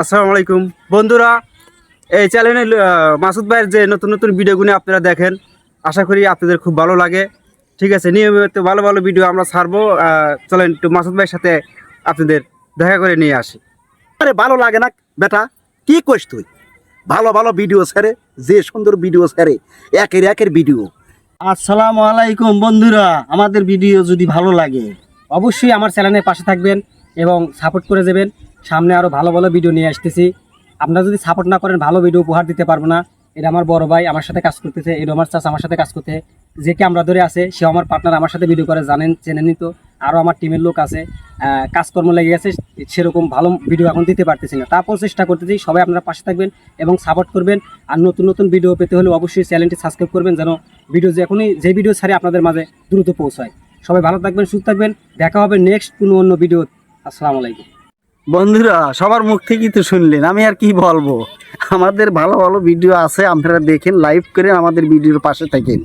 আসসালামু আলাইকুম। বন্ধুরা, এই চ্যানেলে মাসুদ ভাইয়ের যে নতুন নতুন ভিডিওগুলো আপনারা দেখেন, আশা করি আপনাদের খুব ভালো লাগে। ঠিক আছে, নিয়মিত ভালো ভালো ভিডিও আমরা ছাড়বো চলেন একটু মাসুদ ভাইয়ের সাথে আপনাদের দেখা করে নিয়ে আসি। আরে, ভালো লাগে না, বেটা? কি কইস তুই? ভালো ভালো ভিডিও ছেড়ে, যে সুন্দর ভিডিও ছেড়ে, একের একের ভিডিও আসসালামু আলাইকুম বন্ধুরা, আমাদের ভিডিও যদি ভালো লাগে, অবশ্যই আমার চ্যানেলের পাশে থাকবেন এবং সাপোর্ট করে যাবেন সামনে আরও ভালো ভালো ভিডিও নিয়ে আসতেছি। আপনারা যদি সাপোর্ট না করেন, ভালো ভিডিও উপহার দিতে পারব না। এটা আমার বড় ভাই আমার সাথে কাজ করতেছে এটা আমার চাষ আমার সাথে কাজ করতে। যে কে আমরা ধরে আছে সে আমার পার্টনার আমার সাথে ভিডিও করে, জানেন চেনেনই তো। আরও আমার টিমের লোক আছে। কাজকর্ম লেগে গেছে, সেরকম ভালো ভিডিও এখন দিতে পারতেছি না। তারপর চেষ্টা করতেছি, সবাই আপনারা পাশে থাকবেন এবং সাপোর্ট করবেন। আর নতুন নতুন ভিডিও পেতে হলে অবশ্যই চ্যানেলটি সাবস্ক্রাইব করবেন, যেন ভিডিও যখনই যে ভিডিও ছাড়ে আপনাদের মাঝে দ্রুত পৌঁছায়। সবাই ভালো থাকবেন, সুস্থ থাকবেন। দেখা হবে নেক্সট কোনো অন্য ভিডিও আসসালামু আলাইকুম। বন্ধুরা, সবার মুখ থেকেই তো শুনলেন, আমি আর কি বলব? আমাদের ভালো ভালো ভিডিও আছে, আপনারা দেখেন লাইভ করে আমাদের ভিডিওর পাশে থাকেন।